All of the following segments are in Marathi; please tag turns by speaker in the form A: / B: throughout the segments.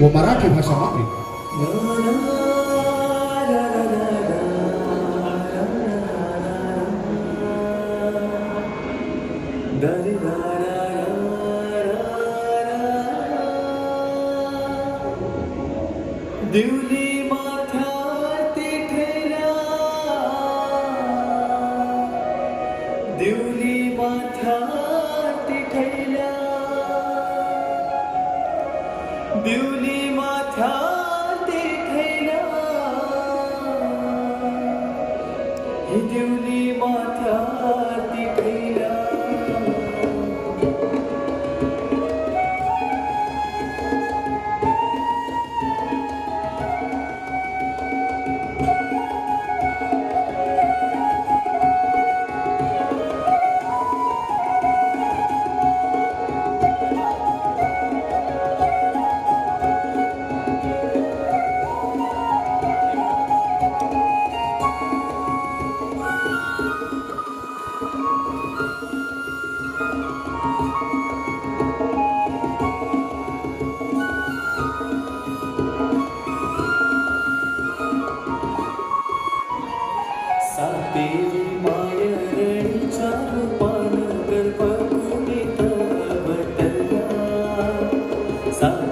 A: व मराठी भाषा
B: さ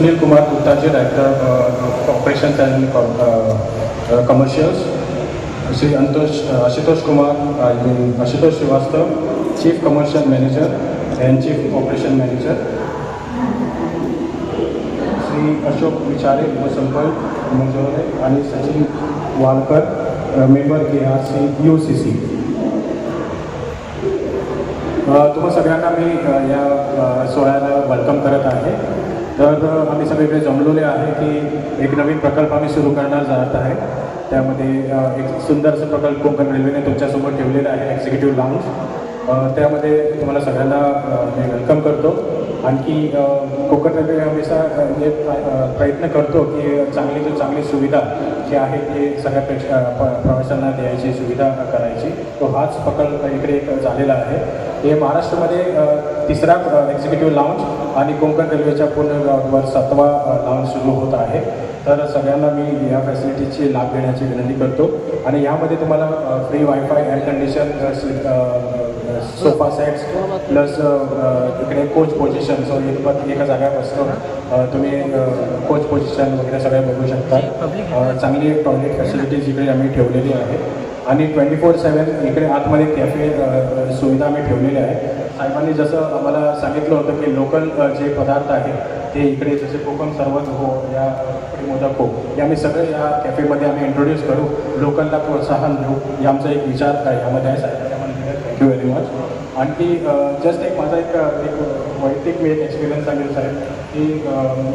B: Sunil Kumar गुप्ताचे director operations and commercials Shri Antosh Ashutosh Kumar Ashutosh Srivastava chief commercial manager and chief operation manager Shri Ashok Vichare उपसंपर्क मंजोरे आणि Sachin Walkar member K R C U C C तुम्हा सगळ्यांना मी या सोहळ्याला वेलकम करत आहे. तर आम्ही सगळीकडे जमलेले आहे की एक नवीन प्रकल्प आम्ही सुरू करणार जात आहे. त्यामध्ये एक सुंदरसं प्रकल्प कोकण रेल्वेने तुमच्यासमोर ठेवलेला आहे एक्झिक्युटिव्ह लाऊन्स त्यामध्ये तुम्हाला सगळ्यांना मी वेलकम करतो. आणखी कोकण रेल्वे हमेशा म्हणजे प्रयत्न करतो की चांगली जो चांगली सुविधा जी आहे ते सगळ्या पेक्षा प्रवाशांना द्यायची सुविधा करायची. तो हाच प्रकल्प इकडे एक झालेला आहे. हे महाराष्ट्रामध्ये तिसरा एक्झिक्युटिव्ह लाऊंज आणि कोकण रेल्वेच्या पुनर्वर सातवा लाऊंज सुरू होत आहे. तर सगळ्यांना मी या फॅसिलिटीची लाभ घेण्याची विनंती करतो. आणि यामध्ये तुम्हाला free wifi air condition sofa sets plus इकडे कोच पोझिशन सो एक एका जागा बसतो. अ, तुम्ही कोच पोझिशन वगैरे सगळे बघू शकता. अ, चांगली टॉयलेट फॅसिलिटीज इकडे आम्ही ठेवलेली आहे. आणि ट्वेंटी फोर सेवन इकडे आतमध्ये कॅफे सुविधा आम्ही ठेवलेली आहे साहेबांनी जसं आम्हाला सांगितलं होतं की लोकल जे पदार्थ आहेत ते इकडे जसे कोकण सरबत हो या मोदक हो हे आम्ही सगळे या कॅफेमध्ये आम्ही इंट्रोड्यूस करू. लोकलला प्रोत्साहन देऊ. हे आमचा एक विचार आहे यामध्ये आहे दिलं थँक्यू व्हेरी मच आणखी जस्ट एक माझा एक एक वैयक्तिक मी एक एक्सपिरियन्स सांगेल साहेब की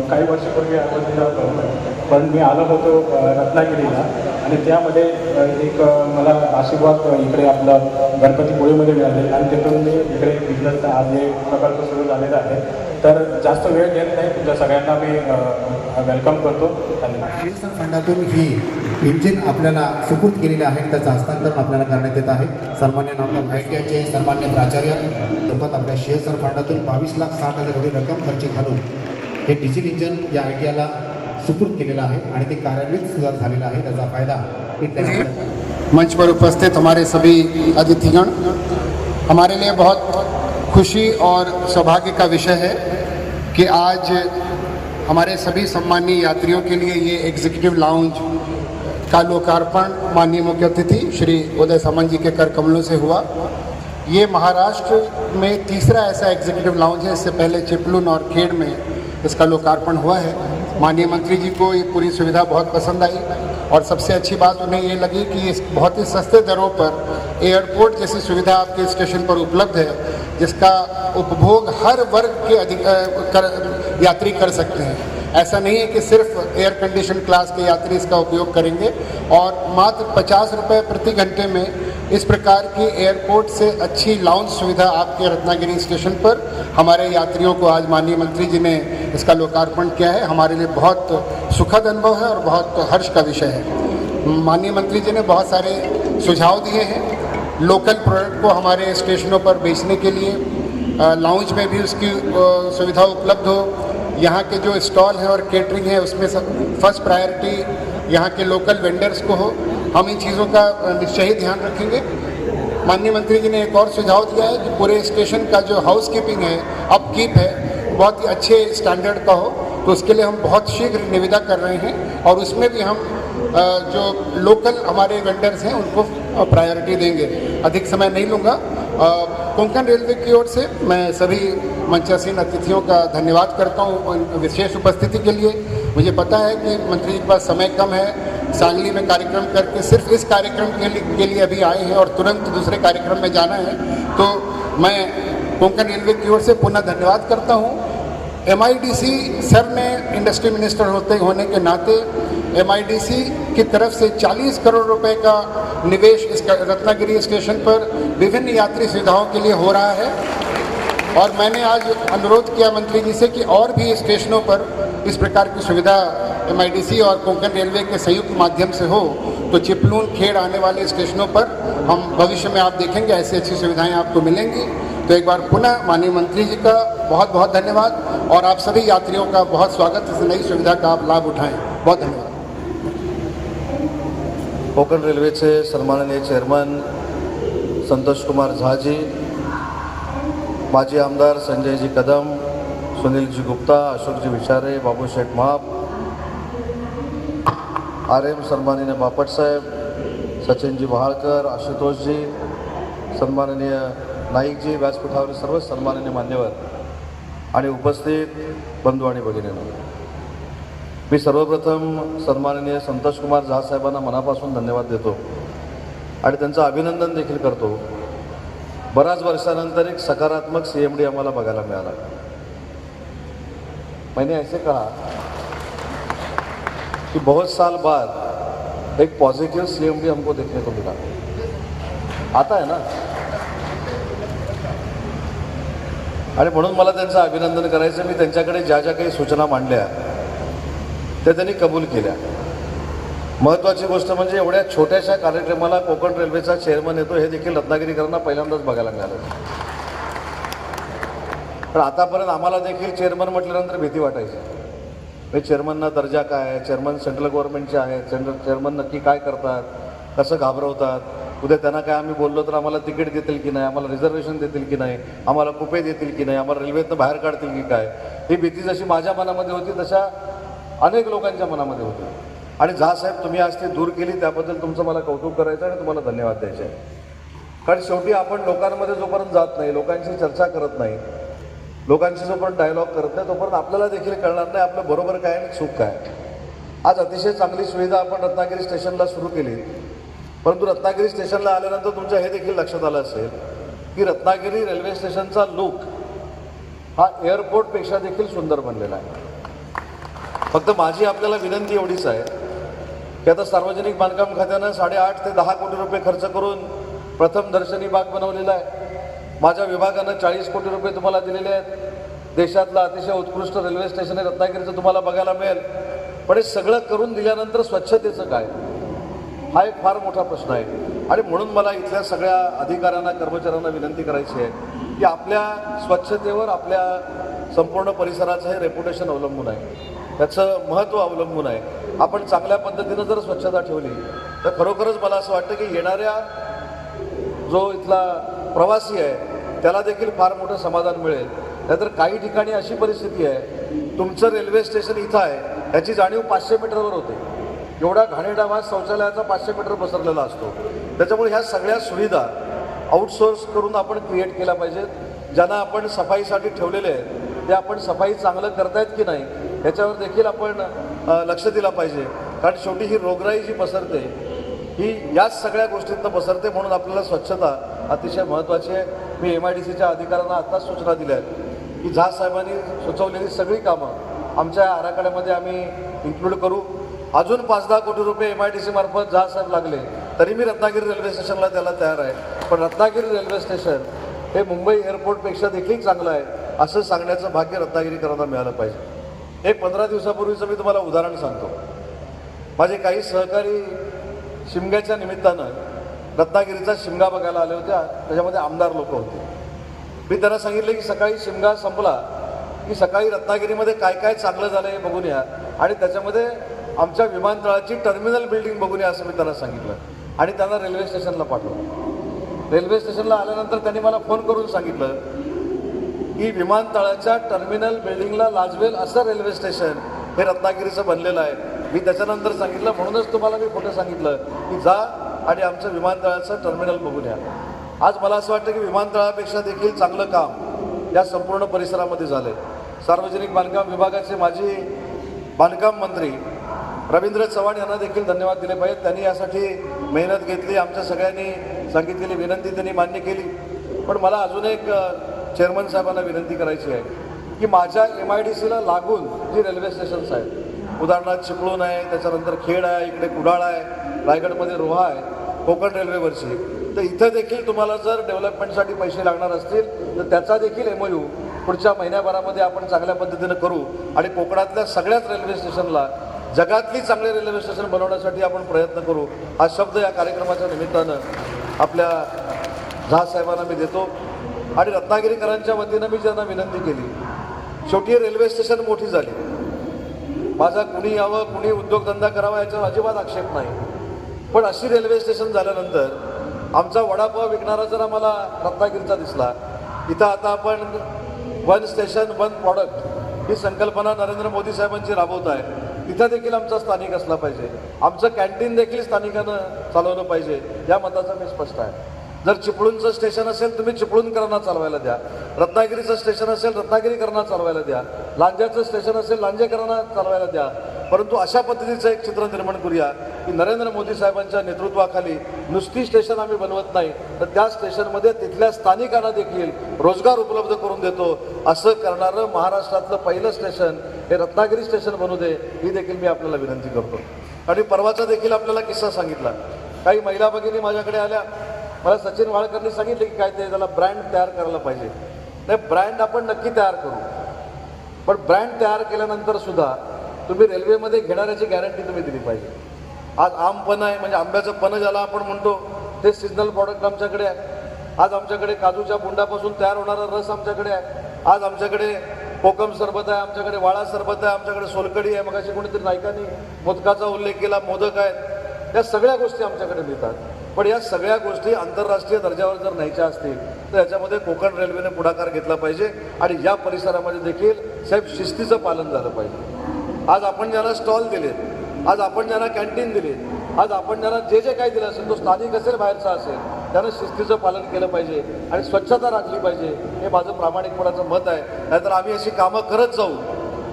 B: काही वर्षापूर्वी आपण पण मी आलो होतो रत्नागिरीला. आणि त्यामध्ये एक मला आशीर्वाद इकडे आपलं गणपतीपुळेमध्ये मिळाले. आणि तिथून मी इकडे बिझनेसचा आज हे प्रकल्प सुरू झालेला आहे. तर जास्त वेळ घेत नाही. तुमच्या सगळ्यांना मी वेलकम करतो. धन्यवाद.
A: फंडातून ही इंजिन आपल्याला सुपूर्द केलेले आहे. त्याचं हस्तांतरण आपल्याला करण्यात येत आहे. सन्मान्य नामदार आय टी आयचे सन्मान्य प्राचार्य सोबत आपल्या शिवसेना फंडातून बावीस लाख साठ हजार एवढी रक्कम खर्च घालून हे डिझेल इंजिन या आय टी आयला सुपूर्द केलेलं आहे आणि ते कार्यान्वित सुद्धा झालेलं आहे. त्याचा फायदा
C: मंच पर उपस्थित हमारे सभी अतिथिगण हमारे लिए बहुत खुशी और सौभाग्य का विषय है कि आज हमारे सभी सम्मानीय यात्रियों के लिए ये एग्जीक्यूटिव लाउंज का लोकार्पण माननीय मुख्य अतिथि श्री उदय सामंत जी के कर कमलों से हुआ। ये महाराष्ट्र में तीसरा ऐसा एग्जीक्यूटिव लाउंज है, इससे पहले चिपलून और खेड़ में इसका लोकार्पण हुआ है। माननीय मंत्री जी को ये पूरी सुविधा बहुत पसंद आई। और सबसे अच्छी बात उन्हें ये लगी कि इस बहुत ही सस्ते दरों पर एयरपोर्ट जैसी सुविधा आपके स्टेशन पर उपलब्ध है जिसका उपभोग हर वर्ग के अधिक कर, यात्री कर सकते हैं। ऐसा नहीं है कि सिर्फ़ एयर कंडीशन क्लास के यात्री इसका उपयोग करेंगे और मात्र पचास रुपये प्रति घंटे में इस प्रकार की एयरपोर्ट से अच्छी लाउंज सुविधा आपके रत्नागिरी स्टेशन पर हमारे यात्रियों को आज माननीय मंत्री जी ने इसका लोकार्पण किया है। हमारे लिए बहुत सुखद अनुभव है और बहुत हर्ष का विषय है। माननीय मंत्री जी ने बहुत सारे सुझाव दिए हैं। लोकल प्रोडक्ट को हमारे स्टेशनों पर बेचने के लिए लाउंज में भी उसकी सुविधा उपलब्ध हो। यहाँ के जो स्टॉल हैं और केटरिंग है, उसमें सब फ़र्स्ट प्रायोरिटी यहाँ के लोकल वेंडर्स को हो। हम इन चीज़ों का निश्चय ही ध्यान रखेंगे। माननीय मंत्री जी ने एक और सुझाव दिया है कि पूरे स्टेशन का जो हाउस कीपिंग है अपकीप है, बहुत ही अच्छे स्टैंडर्ड का हो। तो उसके लिए हम बहुत शीघ्र निविदा कर रहे हैं और उसमें भी हम जो लोकल हमारे वेंडर्स हैं, उनको प्रायोरिटी देंगे। अधिक समय नहीं लूँगा। कोंकण रेलवे की ओर से मैं सभी मंचासीन अतिथियों का धन्यवाद करता हूँ विशेष उपस्थिति के लिए। मुझे पता है कि मंत्री जी के पास समय कम है। सांगली में कार्यक्रम करके सिर्फ़ इस कार्यक्रम के लिए के लिए अभी आए हैं और तुरंत दूसरे कार्यक्रम में जाना है। तो मैं कोंकण रेलवे की ओर से पुनः धन्यवाद करता हूँ। MIDC सर ने इंडस्ट्री मिनिस्टर होते होने के नाते MIDC की तरफ़ से 40 करोड़ रुपए का निवेश इस रत्नागिरी स्टेशन पर विभिन्न यात्री सुविधाओं के लिए हो रहा है। और मैंने आज अनुरोध किया मंत्री जी से कि और भी स्टेशनों पर इस प्रकार की सुविधा एमआईडीसी और कोंकण रेलवे के संयुक्त माध्यम से हो तो चिपलून खेड़ आने वाले स्टेशनों पर हम भविष्य में आप देखेंगे, ऐसी अच्छी सुविधाएँ आपको मिलेंगी। तो एक बार पुनः माननीय मंत्री जी का बहुत बहुत धन्यवाद और आप सभी यात्रियों का बहुत स्वागत, इस नई सुविधा का आप लाभ उठाएँ। बहुत धन्यवाद।
D: कोकण रेलवे से सन्माननीय चेयरमैन संतोष कुमार झाजी माजी आमदार संजय जी कदम सुनीलजी गुप्ता अशोकजी विचारे बाबू शेठ महाप आर एम सन्माननीय बापटसाहेब सचिनजी महाळकर आशुतोषजी सन्माननीय नाईकजी व्यासपीठावरील सर्व सन्माननीय मान्यवर आणि उपस्थित बंधू आणि भगिनींना. मी सर्वप्रथम सन्माननीय संतोष कुमार झा मनापासून धन्यवाद देतो आणि त्यांचं अभिनंदन देखील करतो. बऱ्याच वर्षानंतर एक सकारात्मक सी एम डी आम्हाला बघायला मिळाला. मैंने ऐसे कहा कि बहुत साल बाद एक पॉजिटिव सी हमको देखने को मिला। आता है ना? आणि म्हणून मला त्यांचं अभिनंदन करायचं मी त्यांच्याकडे ज्या ज्या काही सूचना मांडल्या त्या त्यांनी कबूल केल्या. महत्त्वाची गोष्ट म्हणजे एवढ्या छोट्याशा कार्यक्रमाला कोकण रेल्वेचा चेअरमन येतो हे देखील रत्नागिरीकरांना पहिल्यांदाच बघायला मिळालं. पण आतापर्यंत आम्हाला देखील चेअरमन म्हटल्यानंतर भीती वाटायची. हे चेअरमनना दर्जा काय आहे? चेअरमन सेंट्रल गव्हर्नमेंटचे आहेत. सेंट्रल चेअरमन नक्की काय करतात? कसं घाबरवतात? उद्या त्यांना काय आम्ही बोललो तर आम्हाला तिकीट देतील की नाही? आम्हाला रिझर्वेशन देतील की नाही? आम्हाला कुपे देतील की नाही? आम्हाला रेल्वेतनं बाहेर काढतील की काय? ही भीती जशी माझ्या मनामध्ये होती तशा अनेक लोकांच्या मनामध्ये होती. आणि झा साहेब तुम्ही आज ती दूर केली त्याबद्दल तुमचं मला कौतुक करायचं आहे आणि तुम्हाला धन्यवाद द्यायचे. आहे कारण शेवटी आपण लोकांमध्ये जोपर्यंत जात नाही लोकांशी चर्चा करत नाही लोकांशी जोपर्यंत डायलॉग करत नाही तोपर्यंत आपल्याला देखील कळणार नाही आपलं बरोबर काय आणि चूक काय. आज अतिशय चांगली सुविधा आपण रत्नागिरी स्टेशनला सुरू केली. परंतु रत्नागिरी स्टेशनला आल्यानंतर तुमच्या हे देखील लक्षात आलं असेल की रत्नागिरी रेल्वे स्टेशनचा लुक हा एअरपोर्टपेक्षा देखील सुंदर बनलेला आहे. फक्त माझी आपल्याला विनंती एवढीच आहे की आता सार्वजनिक बांधकाम खात्यानं साडेआठ ते दहा कोटी रुपये खर्च करून प्रथम दर्शनी बाग बनवलेला आहे. माझ्या विभागानं चाळीस कोटी रुपये तुम्हाला दिलेले आहेत. देशातलं अतिशय उत्कृष्ट रेल्वे स्टेशन आहे रत्नागिरीचं तुम्हाला बघायला मिळेल. पण हे सगळं करून दिल्यानंतर स्वच्छतेचं काय? हा एक फार मोठा प्रश्न आहे. आणि म्हणून मला इथल्या सगळ्या अधिकाऱ्यांना कर्मचाऱ्यांना विनंती करायची आहे की आपल्या स्वच्छतेवर आपल्या संपूर्ण परिसराचं हे रेप्युटेशन अवलंबून आहे. त्याचं महत्त्व अवलंबून आहे. आपण चांगल्या पद्धतीनं जर स्वच्छता ठेवली तर खरोखरच मला असं वाटतं की येणाऱ्या जो इथला प्रवासी आहे त्याला देखील फार मोठं समाधान मिळेल. नाहीतर काही ठिकाणी अशी परिस्थिती आहे तुमचं रेल्वे स्टेशन इथं आहे याची जाणीव पाचशे मीटरवर होते. एवढा घाणेडावास शौचालयाचा पाचशे मीटर पसरलेला असतो. त्याच्यामुळे ह्या सगळ्या सुविधा आउटसोर्स करून आपण क्रिएट केल्या पाहिजेत. ज्यांना आपण सफाईसाठी ठेवलेले आहेत ते आपण सफाई चांगलं करतायत की नाही याच्यावर देखील आपण लक्ष दिलं पाहिजे. कारण शेवटी ही रोगराई जी पसरते ही याच सगळ्या गोष्टींना पसरते म्हणून आपल्याला स्वच्छता अतिशय महत्त्वाची आहे. मी एम आय डी सीच्या अधिकाऱ्यांना आत्ताच सूचना दिल्या आहेत की झा साहेबांनी सुचवलेली सगळी कामं आमच्या आराखड्यामध्ये आम्ही इन्क्लूड करू. अजून पाच दहा कोटी रुपये एम आय डी सी मार्फत झा साहेब लागले तरी मी रत्नागिरी रेल्वे स्टेशनला त्याला तयार आहे. पण रत्नागिरी रेल्वे स्टेशन हे मुंबई एअरपोर्टपेक्षा देखील चांगलं आहे असं सांगण्याचं भाग्य रत्नागिरीकरांना मिळालं पाहिजे. एक पंधरा दिवसापूर्वीचं मी तुम्हाला उदाहरण सांगतो. माझे काही सहकारी शिमग्याच्या निमित्तानं रत्नागिरीचा शिमगा बघायला आले होत्या त्याच्यामध्ये आमदार लोक होते. मी त्यांना सांगितलं की सकाळी शिमगा संपला की सकाळी रत्नागिरीमध्ये काय काय चांगलं झालं हे बघून या. आणि त्याच्यामध्ये आमच्या विमानतळाची टर्मिनल बिल्डिंग बघून या असं मी त्यांना सांगितलं. आणि त्यांना रेल्वे स्टेशनला पाठवलं. रेल्वे स्टेशनला आल्यानंतर त्यांनी मला फोन करून सांगितलं की विमानतळाच्या टर्मिनल बिल्डिंगला लाजवेल असं रेल्वे स्टेशन हे रत्नागिरीचं बनलेलं आहे. मी त्याच्यानंतर सांगितलं म्हणूनच तुम्हाला मी खोटं सांगितलं की जा आणि आमचं विमानतळाचं टर्मिनल बघून या आज मला असं वाटतं की विमानतळापेक्षा देखील चांगलं काम या संपूर्ण परिसरामध्ये झालं आहे सार्वजनिक बांधकाम विभागाचे माजी बांधकाम मंत्री रवींद्र चव्हाण यांना देखील धन्यवाद दिले पाहिजेत. त्यांनी यासाठी मेहनत घेतली आमच्या सगळ्यांनी सांगितलेली विनंती त्यांनी मान्य केली. पण मला अजून एक चेअरमन साहेबांना विनंती करायची आहे की माझ्या एम आय डी सीला लागून जी रेल्वे स्टेशन्स आहेत उदाहरणार्थ चिपळूण आहे त्याच्यानंतर खेड आहे इकडे कुडाळ आहे रायगडमध्ये रोहा आहे कोकण रेल्वेवरची. तर इथं देखील तुम्हाला जर डेव्हलपमेंटसाठी पैसे लागणार असतील तर त्याचा देखील एम यू पुढच्या महिन्याभरामध्ये आपण चांगल्या पद्धतीनं करू. आणि कोकणातल्या सगळ्याच रेल्वे स्टेशनला जगातली चांगले रेल्वे स्टेशन बनवण्यासाठी आपण प्रयत्न करू. हा शब्द या कार्यक्रमाच्या निमित्तानं आपल्या झा साहेबांना मी देतो. आणि रत्नागिरीकरांच्या वतीनं मी ज्यांना विनंती केली. शेवटी रेल्वे स्टेशन मोठी झाली. माझा कुणी यावं कुणी उद्योगधंदा करावा याच्यावर अजिबात आक्षेप नाही. पण अशी रेल्वे स्टेशन झाल्यानंतर आमचा वडापाव विकणारा जर आम्हाला रत्नागिरीचा दिसला इथं आता आपण वन स्टेशन वन प्रॉडक्ट ही संकल्पना नरेंद्र मोदी साहेबांची राबवत आहे. तिथं देखील आमचा स्थानिक असला पाहिजे. आमचं कॅन्टीन देखील स्थानिकानं चालवलं पाहिजे. या मताचा मी स्पष्ट आहे. जर चिपळूणचं स्टेशन असेल तुम्ही चिपळूणकरांना चालवायला द्या. रत्नागिरीचं स्टेशन असेल रत्नागिरीकरांना चालवायला द्या. लांज्याचं स्टेशन असेल लांजेकरांना चालवायला द्या. परंतु अशा पद्धतीचं एक चित्र निर्माण करूया की नरेंद्र मोदी साहेबांच्या नेतृत्वाखाली नुसती स्टेशन आम्ही बनवत नाही तर त्या स्टेशनमध्ये तिथल्या स्थानिकांना देखील रोजगार उपलब्ध करून देतो. असं करणारं महाराष्ट्रातलं पहिलं स्टेशन हे रत्नागिरी स्टेशन बनू दे ही देखील मी आपल्याला विनंती करतो. आणि परवाचा देखील आपल्याला किस्सा सांगितला. काही महिला भगिनी माझ्याकडे आल्या. मला सचिन वाळकरनी सांगितले की काय ते त्याला ब्रँड तयार करायला पाहिजे. नाही ब्रँड आपण नक्की तयार करू. पण ब्रँड तयार केल्यानंतर सुद्धा तुम्ही रेल्वेमध्ये घेणाऱ्याची गॅरंटी तुम्ही दिली पाहिजे. आज आम पण आहे म्हणजे आंब्याचं पण ज्याला आपण म्हणतो ते सिजनल प्रॉडक्ट आमच्याकडे आहे. आज आमच्याकडे काजूच्या बुंडापासून तयार होणारा रस आमच्याकडे आहे. आज आमच्याकडे कोकम सरबत आहे आमच्याकडे वाळा सरबत आहे आमच्याकडे सोलकडी आहे मग अशी कोणीतरी नायकांनी मोदकाचा उल्लेख केला मोदक आहेत. या सगळ्या गोष्टी आमच्याकडे मिळतात. पण या सगळ्या गोष्टी आंतरराष्ट्रीय दर्जावर जर न्यायच्या असतील तर याच्यामध्ये कोकण रेल्वेने पुढाकार घेतला पाहिजे आणि या परिसरामध्ये देखील साहेब शिस्तीचं पालन झालं पाहिजे. आज आपण ज्यांना स्टॉल दिलेत आज आपण ज्यांना कॅन्टीन दिले आज आपण ज्यांना जे जे काही दिलं असेल तो स्थानिक असेल बाहेरचा असेल त्यानं शिस्तीचं पालन केलं पाहिजे आणि स्वच्छता राखली पाहिजे हे माझं प्रामाणिकपणाचं मत आहे. नाहीतर आम्ही अशी कामं करत जाऊ.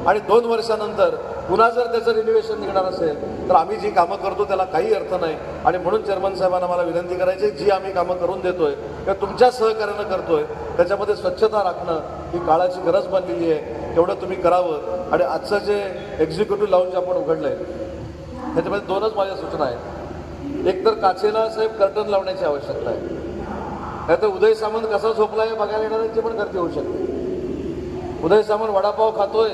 D: आणि दोन वर्षानंतर पुन्हा जर त्याचं रिन्युएशन निघणार असेल तर आम्ही जी कामं करतो त्याला काही अर्थ नाही. आणि म्हणून चेअरमन साहेबांना मला विनंती करायची आहे, जी आम्ही कामं करून देतोय किंवा तुमच्या सहकार्यानं करतोय त्याच्यामध्ये स्वच्छता राखणं ही काळाची गरज बनलेली आहे. तेवढं तुम्ही करावं. आणि आजचं जे एक्झिक्युटिव्ह लाऊंज आपण उघडलं आहे त्याच्यामध्ये दोनच माझ्या सूचना आहेत. एक तर काचेला साहेब कर्टन लावण्याची आवश्यकता आहे. नाहीतर उदय सामंत कसा झोपला आहे बघायला येणाऱ्यांची पण गर्दी होऊ शकते. उदय सामंत वडापाव खातोय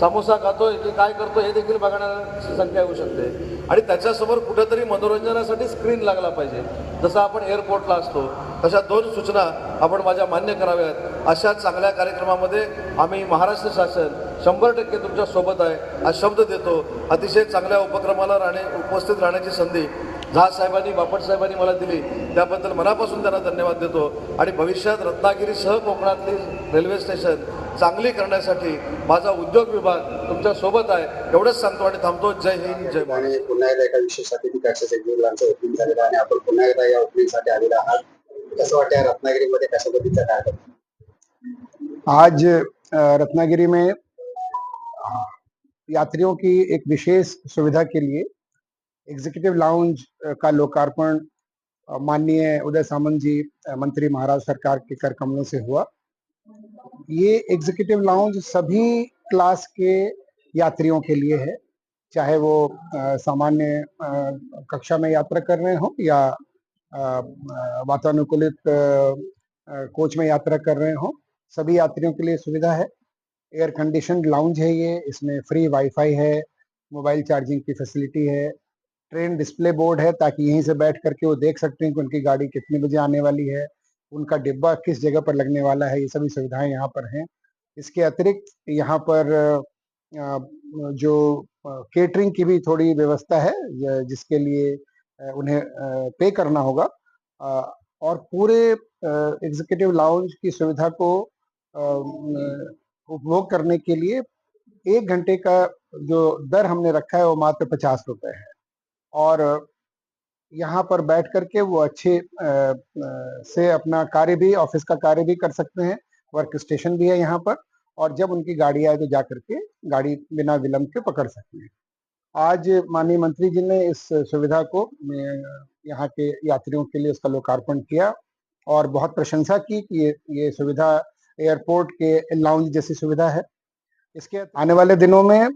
D: समोसा खातोय की काय करतो हे देखील बघणाऱ्यांची संख्या येऊ शकते. आणि त्याच्यासमोर कुठेतरी मनोरंजनासाठी स्क्रीन लागला पाहिजे. जसं आपण एअरपोर्टला असतो तशा दोन सूचना आपण माझ्या मान्य कराव्यात. अशा चांगल्या कार्यक्रमामध्ये आम्ही महाराष्ट्र शासन शंभर टक्के तुमच्यासोबत आहे. हा शब्द देतो. अतिशय चांगल्या उपक्रमाला राहणे उपस्थित राहण्याची संधी झा साहेबांनी बापट साहेबांनी मला दिली. त्याबद्दल मनापासून त्यांना धन्यवाद देतो. आणि भविष्यात रत्नागिरीसह कोकणातली रेल्वे स्टेशन चांगली करण्यासाठी माझा उद्योग विभाग तुमच्यासोबत आहे. एवढंच सांगतो आणि थांबतो. जय हिंद जय महाराष्ट्र.
E: पुन्हा एकदा एका विशेष अतिथी कॅक्सेस एक्झिबिटचं ओपनिंग झालेलं आणि आपण पुन्हा एकदा या ओपनिंगसाठी आलेला आहात. कसं वाटतं रत्नागिरीमध्ये कशा पद्धतीचा कार्यक्रम
C: आज रत्नागिरी में यात्रियों की एक विशेष सुविधा के लिए एग्जीक्यूटिव लाउंज का लोकार्पण माननीय उदय सामंत जी मंत्री महाराष्ट्र सरकार के कर कमलों से हुआ। ये एग्जीक्यूटिव लाउंज सभी क्लास के यात्रियों के लिए है। चाहे वो सामान्य कक्षा में यात्रा कर रहे हो या वातानुकूलित कोच में यात्रा कर रहे हो, सभी यात्रियों के लिए सुविधा है। एयर कंडीशन लाउंज है ये, इसमें फ्री वाईफाई है मोबाइल चार्जिंग की फैसिलिटी है ट्रेन डिस्प्ले बोर्ड है, ताकि यहीं से बैठ करके वो देख सकते हैं कि उनकी गाड़ी कितने बजे आने वाली है। उनका डिब्बा किस जगह पर लगने वाला है, ये सभी सुविधाएँ यहाँ पर हैं। इसके अतिरिक्त यहाँ पर जो केटरिंग की भी थोड़ी व्यवस्था है जिसके लिए उन्हें पे करना होगा। और पूरे एग्जीक्यूटिव लाउंज की सुविधा को उपभोग करने के लिए एक घंटे का जो दर हमने रखा है, वो मात्र पचास रुपए है। और यहाँ पर बैठ करके वो अच्छे से अपना कार्य भी, ऑफ़िस का कार्य भी कर सकते हैं। वर्क स्टेशन भी है यहाँ पर और जब उनकी गाड़ी आए तो जा करके गाड़ी बिना विलंब के पकड़ सकते हैं। आज माननीय मंत्री जी ने इस सुविधा को यहाँ के यात्रियों के लिए उसका लोकार्पण किया और बहुत प्रशंसा की कि ये ये सुविधा एयरपोर्ट के लाउंज जैसी सुविधा है। इसके आने वाले दिनों में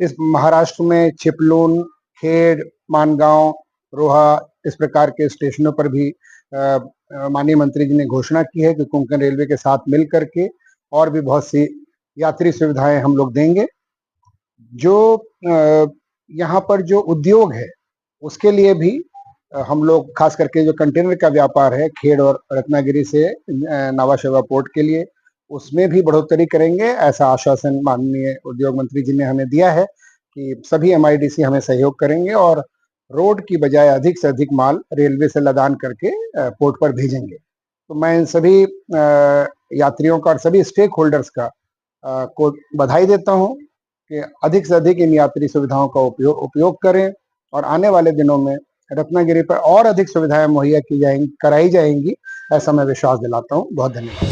C: इस महाराष्ट्र में चिपलून, खेड़, मानगांव रोहा इस प्रकार के स्टेशनों पर भी माननीय मंत्री जी ने घोषणा की है कि कोंकण रेलवे के साथ मिल करके और भी बहुत सी यात्री सुविधाएँ हम लोग देंगे। जो यहाँ पर जो उद्योग है उसके लिए भी हम लोग खास करके जो कंटेनर का व्यापार है खेड़ और रत्नागिरी से अ, नावा शेवा पोर्ट के लिए उसमें भी बढ़ोतरी करेंगे ऐसा आश्वासन माननीय उद्योग मंत्री जी ने हमें दिया है कि सभी एमआईडीसी हमें सहयोग करेंगे और रोड की बजाय अधिक से अधिक माल रेलवे से लदान करके पोर्ट पर भेजेंगे। तो मैं इन सभी यात्रियों का और सभी स्टेक होल्डर्स का को बधाई देता हूँ कि अधिक से अधिक इन यात्री सुविधाओं का उपयोग उपयोग करें और आने वाले दिनों में रत्नागिरी पर और अधिक सुविधाएँ मुहैया की जाएँगी कराई जाएँगी, ऐसा मैं विश्वास दिलाता हूँ। बहुत धन्यवाद।